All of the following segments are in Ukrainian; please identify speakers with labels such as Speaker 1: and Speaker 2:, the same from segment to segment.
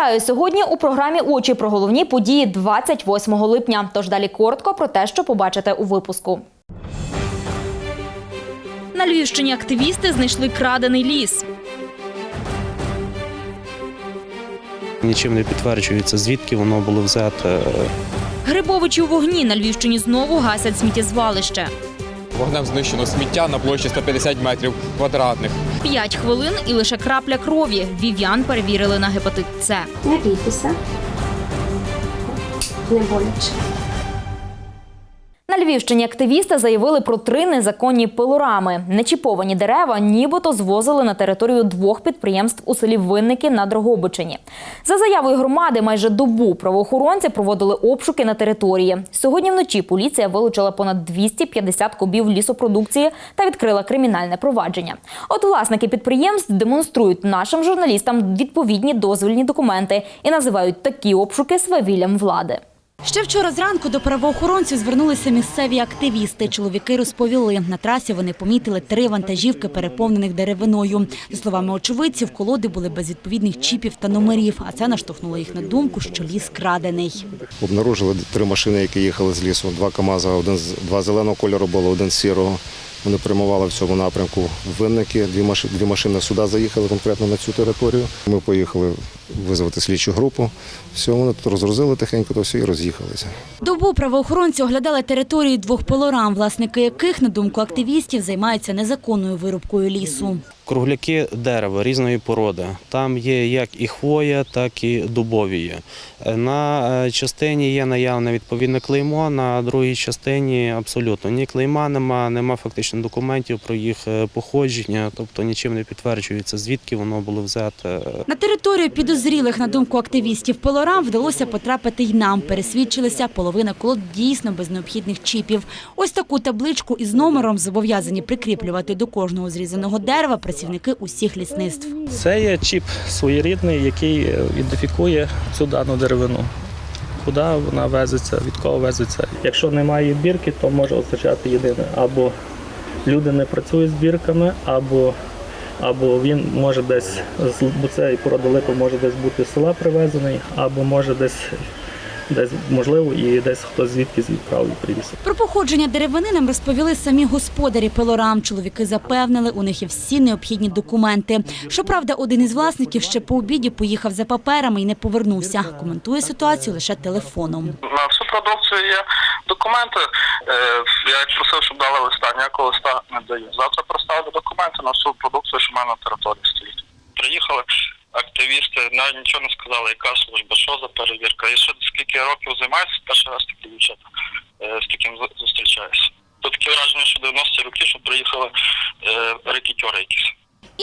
Speaker 1: Вітаю сьогодні у програмі Очі про головні події 28 липня. Тож далі коротко про те, що побачите у випуску. На Львівщині активісти знайшли крадений ліс.
Speaker 2: Нічим не підтверджується, звідки воно було взяте.
Speaker 1: Грибовичі у вогні на Львівщині знову гасять сміттєзвалище.
Speaker 3: Вогнем знищено сміття на площі 150 метрів квадратних.
Speaker 1: П'ять хвилин і лише крапля крові. Вів'ян перевірили на гепатит С.
Speaker 4: Не бійтеся. Не боляче.
Speaker 1: На Львівщині активісти заявили про три незаконні пилорами. Нечіповані дерева нібито звозили на територію двох підприємств у селі Винники на Дрогобичині. За заявою громади, майже добу правоохоронці проводили обшуки на території. Сьогодні вночі поліція вилучила понад 250 кубів лісопродукції та відкрила кримінальне провадження. От власники підприємств демонструють нашим журналістам відповідні дозвільні документи і називають такі обшуки свавіллям влади.
Speaker 5: Ще вчора зранку до правоохоронців звернулися місцеві активісти. Чоловіки розповіли, на трасі вони помітили три вантажівки, переповнених деревиною. За словами очевидців, колоди були без відповідних чіпів та номерів, а це наштовхнуло їх на думку, що ліс крадений.
Speaker 6: Обнаружили три машини, які їхали з лісу. Два КАМАЗа, один два зеленого кольору було, один сірого. Вони прямували в цьому напрямку винники. Дві машини, дві машини сюди заїхали конкретно на цю територію. Ми поїхали визвати слідчу групу. Все, вони тут розгрузили тихенько, то все і роз'їхалися.
Speaker 5: Добу правоохоронці оглядали території двох пилорам, власники яких, на думку активістів, займаються незаконною вирубкою лісу.
Speaker 2: Кругляки дерева різної породи. Там є як і хвоя, так і дубові. На е, частині є наявне відповідне клеймо, на другій частині абсолютно ні клейма нема, нема фактично документів про їх е, походження, тобто нічим не підтверджується, звідки воно було взяте.
Speaker 5: На територію підозрілих, на думку активістів пилорам, вдалося потрапити й нам. Пересвідчилися, половина колод дійсно без необхідних чіпів. Ось таку табличку із номером зобов'язані прикріплювати до кожного зрізаного дерева працівники усіх лісництв.
Speaker 7: Це є чіп своєрідний, який ідентифікує цю дану деревину. Куди вона везеться, від кого везеться. Якщо немає бірки, то може означати єдине. Або люди не працюють з бірками, або, або він може десь, з- цей порода може десь бути з села привезений, або може десь, десь можливо, і десь хтось звідки відправив привіз.
Speaker 5: Про походження деревини нам розповіли самі господарі пилорам. Чоловіки запевнили, у них є всі необхідні документи. Щоправда, один із власників ще по обіді поїхав за паперами і не повернувся. Коментує ситуацію лише телефоном.
Speaker 8: На всю продукцію є документи. Е, Я як просив, щоб дали листа, ніякого листа не даю. Завтра проставлю документи на всю продукцію, що в мене на території стоїть. Приїхали активісти, навіть нічого не сказали, яка служба, що за перевірка. І ще скільки років займаюся, перший раз такі дівчата, е, з таким зустрічаюся. Тут таке враження, що 90-ті роки, що приїхали е, рекетьори якісь.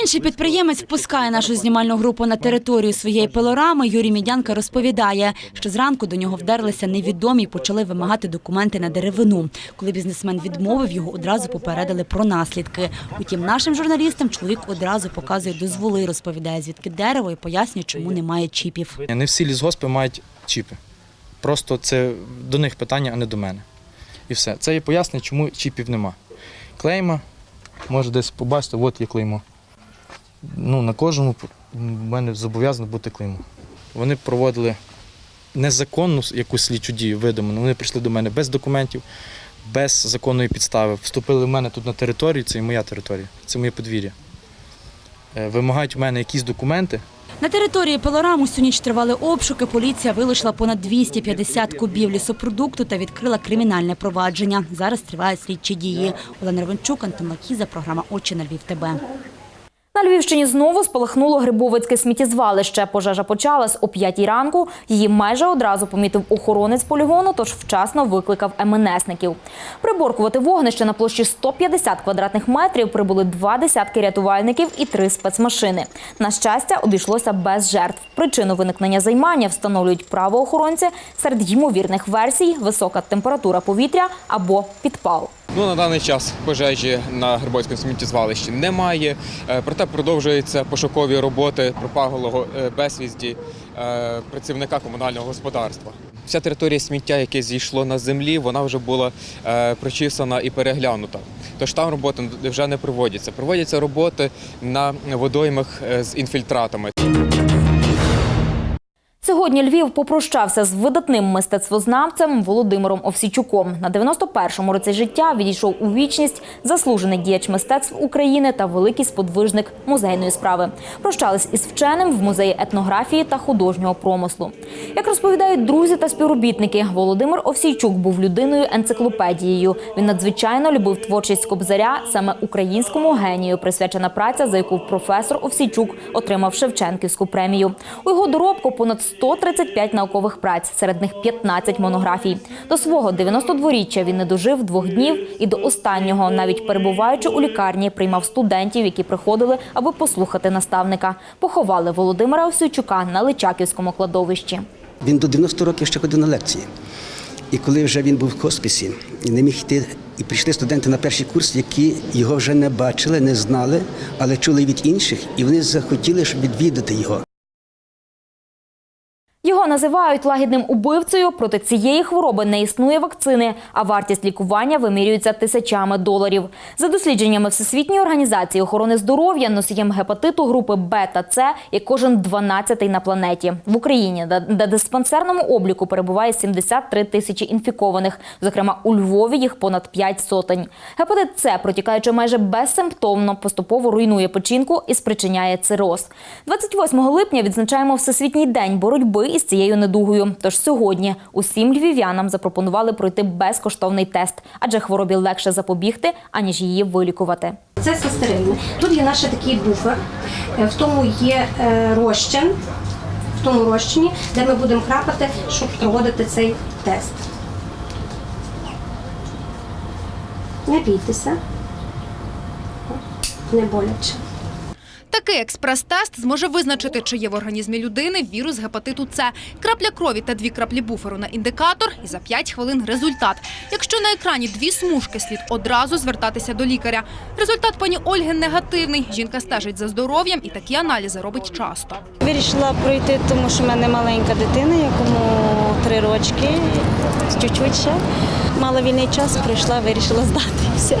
Speaker 5: Інший підприємець впускає нашу знімальну групу на територію своєї пилорами. Юрій Мідянка розповідає, що зранку до нього вдерлися невідомі і почали вимагати документи на деревину. Коли бізнесмен відмовив, його одразу попередили про наслідки. Утім, нашим журналістам чоловік одразу показує дозволи, розповідає звідки дерево і пояснює, чому немає чіпів.
Speaker 9: Не всі лісгоспи мають чіпи. Просто це до них питання, а не до мене. І все. Це є пояснення, чому чіпів нема. Клейма, може десь побачити, от є клеймо. Ну, на кожному в мене зобов'язано бути клеймо. Вони проводили незаконну якусь слідчу дію видуману. Вони прийшли до мене без документів, без законної підстави. Вступили в мене тут на територію, це і моя територія, це моє подвір'я. Е, Вимагають в мене якісь документи,
Speaker 5: На території пилорам усю ніч тривали обшуки. Поліція вилучила понад 250 кубів лісопродукту та відкрила кримінальне провадження. Зараз тривають слідчі дії. Олена Ровенчук, Антон Макіза, програма «Очі на Львів ТБ».
Speaker 1: На Львівщині знову спалахнуло Грибовицьке сміттєзвалище. Пожежа почалась о 5 ранку. Її майже одразу помітив охоронець полігону, тож вчасно викликав МНСників. Приборкувати вогнище на площі 150 квадратних метрів прибули два десятки рятувальників і три спецмашини. На щастя, обійшлося без жертв. Причину виникнення займання встановлюють правоохоронці серед ймовірних версій висока температура повітря або підпал.
Speaker 3: Ну, на даний час пожежі на Грибоцькому сміттєзвалищі немає, Е, проте продовжуються пошукові роботи пропаглого е, безвісті е, працівника комунального господарства. Вся територія сміття, яке зійшло на землі, вона вже була прочисана і переглянута. Тож там роботи вже не проводяться. Проводяться роботи на водоймах з інфільтратами.
Speaker 1: Сьогодні Львів попрощався з видатним мистецтвознавцем Володимиром Овсійчуком. На 91-му році життя відійшов у вічність заслужений діяч мистецтв України та великий сподвижник музейної справи. Прощались із вченим в музеї етнографії та художнього промислу. Як розповідають друзі та співробітники, Володимир Овсійчук був людиною енциклопедією. Він надзвичайно любив творчість Кобзаря, саме українському генію, присвячена праця, за яку професор Овсійчук отримав Шевченківську премію. У його доробку понад 135 наукових праць, серед них 15 монографій. До свого 92-річчя він не дожив двох днів і до останнього, навіть перебуваючи у лікарні, приймав студентів, які приходили, аби послухати наставника. Поховали Володимира Овсійчука на Личаківському кладовищі.
Speaker 4: Він до 90 років ще ходив на лекції. І коли вже він був в хосписі і не міг йти, і прийшли студенти на перший курс, які його вже не бачили, не знали, але чули від інших, і вони захотіли, щоб відвідати його.
Speaker 1: Його називають лагідним убивцею. Проти цієї хвороби не існує вакцини, а вартість лікування вимірюється тисячами доларів. За дослідженнями Всесвітньої організації охорони здоров'я, носієм гепатиту групи Б та С є кожен 12-й на планеті. В Україні на диспансерному обліку перебуває 73 тисячі інфікованих. Зокрема, у Львові їх понад 5 сотень. Гепатит С, протікаючи майже безсимптомно, поступово руйнує печінку і спричиняє цироз. 28 липня відзначаємо Всесвітній день боротьби із цією недугою. Тож сьогодні усім львів'янам запропонували пройти безкоштовний тест, адже хворобі легше запобігти, аніж її вилікувати.
Speaker 10: Це все стерильне. Тут є наш такий буфер, в тому є е, розчин, в тому розчині, де ми будемо крапати, щоб проводити цей тест. Не бійтеся, не боляче.
Speaker 11: Такий експрес-тест зможе визначити, чи є в організмі людини вірус гепатиту С. Крапля крові та дві краплі буферу на індикатор і за 5 хвилин результат. Якщо на екрані дві смужки, слід одразу звертатися до лікаря. Результат пані Ольги негативний. Жінка стежить за здоров'ям і такі аналізи робить часто.
Speaker 12: Вирішила пройти, тому що в мене маленька дитина, якому три рочки, чуть-чуть ще. Мала вільний час, прийшла, вирішила здати все.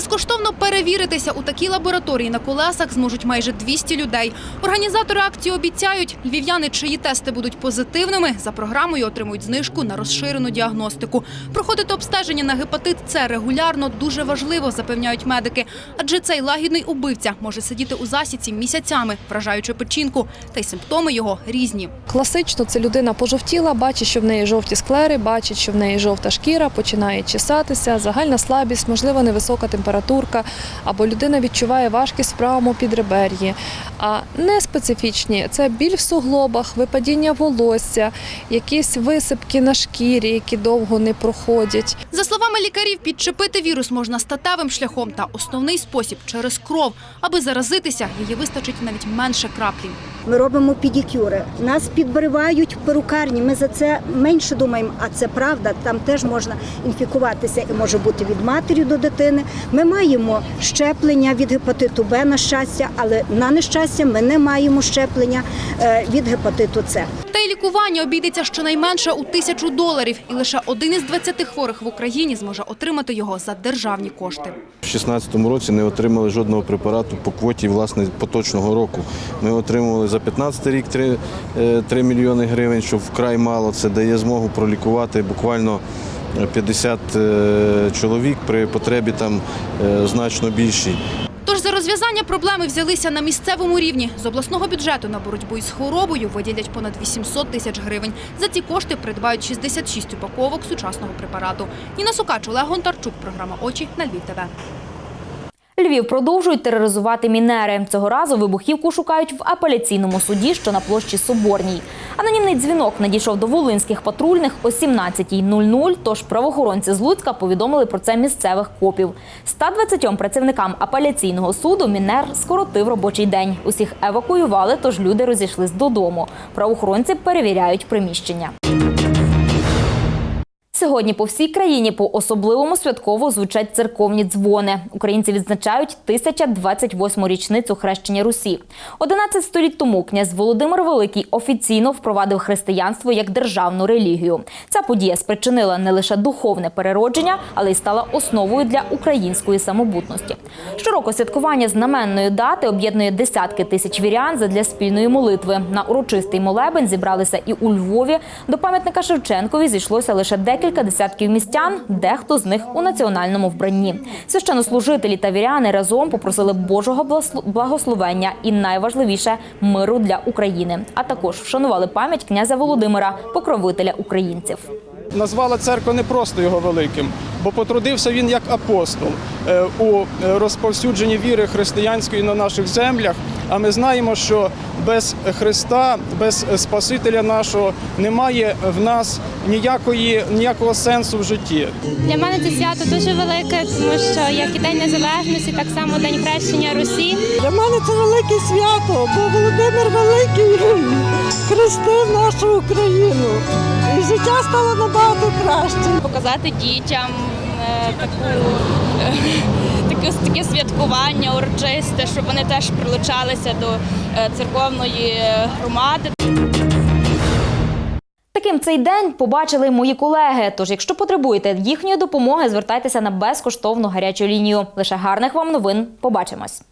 Speaker 11: Безкоштовно перевіритися у такій лабораторії на колесах зможуть майже 200 людей. Організатори акції обіцяють, львів'яни, чиї тести будуть позитивними, за програмою отримують знижку на розширену діагностику. Проходити обстеження на гепатит С регулярно дуже важливо, запевняють медики. Адже цей лагідний убивця може сидіти у засідці місяцями, вражаючи печінку, та й симптоми його різні.
Speaker 13: Класично це людина пожовтіла, бачить, що в неї жовті склери, бачить, що в неї жовта шкіра, починає чесатися, загальна слабість, можливо, невисока температурка, або людина відчуває важкість в правому підребер'ї. А не специфічні це біль в суглобах, випадіння волосся, якісь висипки на шкірі, які довго не проходять.
Speaker 11: За словами лікарів, підчепити вірус можна статевим шляхом та основний спосіб через кров. Аби заразитися, її вистачить навіть менше краплі.
Speaker 10: Ми робимо педикюри. Нас підбривають в перукарні. Ми за це менше думаємо, а це правда. Там теж можна інфікуватися і може бути від матері до дитини. Ми маємо щеплення від гепатиту Б на щастя, але на нещастя ми не маємо щеплення е, від гепатиту С.
Speaker 11: Та й лікування обійдеться щонайменше у тисячу доларів. І лише один із 20 хворих в Україні зможе отримати його за державні кошти.
Speaker 14: У 2016 році не отримали жодного препарату по квоті власне поточного року. Ми отримували за 2015 рік 3, е, 3 мільйони гривень, що вкрай мало. Це дає змогу пролікувати буквально 50 е, чоловік при потребі там е, значно більшій.
Speaker 11: Тож за розв'язання проблеми взялися на місцевому рівні. З обласного бюджету на боротьбу із хворобою виділять понад 800 тисяч гривень. За ці кошти придбають 66 упаковок сучасного препарату. Ніна Сукач, Олег Гонтарчук, програма «Очі» на Львів ТВ.
Speaker 1: Львів продовжують тероризувати мінери. Цього разу вибухівку шукають в апеляційному суді, що на площі Соборній. Анонімний дзвінок надійшов до волинських патрульних о 17.00, тож правоохоронці з Луцька повідомили про це місцевих копів. 120 працівникам апеляційного суду мінер скоротив робочий день. Усіх евакуювали, тож люди розійшлись додому. Правоохоронці перевіряють приміщення. Сьогодні по всій країні по особливому святково звучать церковні дзвони. Українці відзначають 1028-му річницю хрещення Русі. 11 століть тому князь Володимир Великий офіційно впровадив християнство як державну релігію. Ця подія спричинила не лише духовне переродження, але й стала основою для української самобутності. Щороку святкування знаменної дати об'єднує десятки тисяч вірян задля спільної молитви. На урочистий молебень зібралися і у Львові. До пам'ятника Шевченкові зійшлося лише декілька десятків містян, дехто з них у національному вбранні. Священнослужителі та віряни разом попросили Божого благосло- благословення і найважливіше миру для України. А також вшанували пам'ять князя Володимира, покровителя українців.
Speaker 15: Назвала церкву не просто його великим, бо потрудився він як апостол е, у розповсюдженні віри християнської на наших землях. А ми знаємо, що без Христа, без Спасителя нашого немає в нас ніякої, ніякого сенсу в житті.
Speaker 16: Для мене це свято дуже велике, тому що як і День Незалежності, так само День хрещення Русі.
Speaker 17: Для мене це велике свято, бо Володимир Великий хрестив нашу Україну. І життя стало набагато краще.
Speaker 18: Показати дітям е, таку, е, таке, святкування урочисте, щоб вони теж прилучалися до е, церковної громади.
Speaker 1: Таким цей день побачили мої колеги. Тож, якщо потребуєте їхньої допомоги, звертайтеся на безкоштовну гарячу лінію. Лише гарних вам новин. Побачимось.